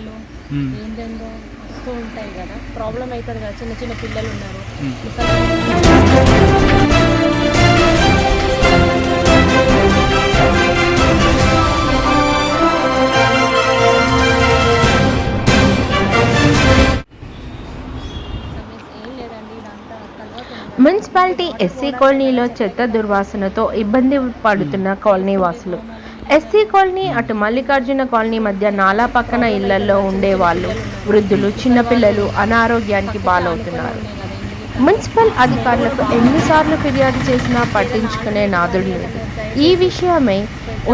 మ్మ్. ఏందేందో వస్తూ ఉంటాయి కదా. ప్రాబ్లం అవుతుంది కదా చిన్న చిన్న పిల్లలు ఉన్నారు. మున్సిపాలిటీ ఎస్సీ కాలనీలో చెత్త దుర్వాసనతో ఇబ్బంది పడుతున్న కాలనీ వాసులు. ఎస్సీ కాలనీ అటు మల్లికార్జున కాలనీ మధ్య నాలా పక్కన ఇళ్ళలో ఉండేవాళ్ళు. వృద్ధులు చిన్నపిల్లలు అనారోగ్యానికి పాలవుతున్నారు. మున్సిపల్ అధికారులకు ఎన్నిసార్లు ఫిర్యాదు చేసినా పట్టించుకునే నాదుడు లేదు. ఈ విషయమై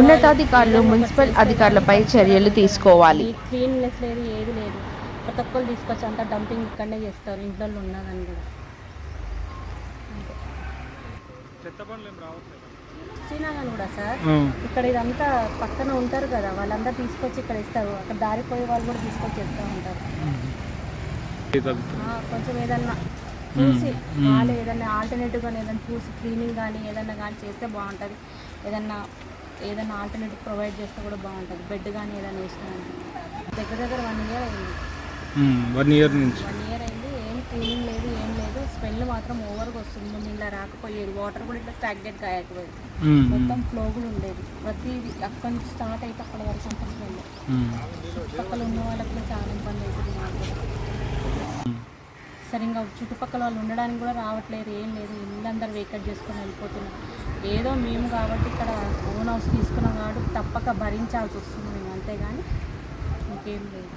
ఉన్నతాధికారులు మున్సిపల్ అధికారులపై చర్యలు తీసుకోవాలి. క్లీన్నెస్ లేదు ఏది లేదు ప్రతి ఒక్కరు తీసుకొచ్చి అంతా డంపింగ్ ఇక్కడనే చేస్తారు. ఇంట్లో ఉన్నదని కూడా. చెత్త బండ్లు ఏం రావట్లేదు? చీనాగాని కూడా సార్. ఇక్కడ ఇదంతా పక్కన ఉంటారు కదా వాళ్ళందరూ తీసుకొచ్చి ఇక్కడ ఇస్తారు. అక్కడ దారిపోయే వాళ్ళు కూడా తీసుకొచ్చి ఇస్తూ ఉంటారు. ఆ, కొంచెం ఏదన్నా చూసి వాళ్ళు ఏదన్నా ఆల్టర్నేటివ్గా ఏదైనా చూసి క్లీనింగ్ కానీ ఏదన్నా కానీ చేస్తే బాగుంటుంది. ఏదన్నా ఏదన్నా ఆల్టర్నేటివ్ ప్రొవైడ్ చేస్తే కూడా బాగుంటుంది. బెడ్ కానీ ఏదైనా వేసినా కానీ. దగ్గర దగ్గర వన్ ఇయర్ అయింది. వన్ ఇయర్ నుంచి వన్ ఇయర్ అయింది ఏం క్లీనింగ్ లేదు ఏం లేదు స్మెల్ మాత్రం ఓవర్గా వస్తుంది. ఇలా రాకపోయేది. వాటర్ కూడా ఇట్లా స్టాగ్నెట్ కాయకపోయేది. మొత్తం ఫ్లో కూడా ఉండేది. ప్రతిది అక్కడి నుంచి స్టార్ట్ అయితే అక్కడ వరకు అంత స్మెల్. చుట్టుపక్కల ఉన్న వాళ్ళకి కూడా చాలా ఇబ్బంది అవుతుంది మాకు కూడా సరిగ్గా చుట్టుపక్కల వాళ్ళు ఉండడానికి కూడా రావట్లేదు. ఏం లేదు. ఇల్లందరూ వేకట్ చేసుకొని వెళ్ళిపోతున్నారు. ఏదో మేము కాబట్టి ఇక్కడ ఓన్ హౌస్ తీసుకున్నాం కాబట్టి తప్పక భరించాల్సి వస్తుంది. మేము అంతేగాని ఇంకేం లేదు.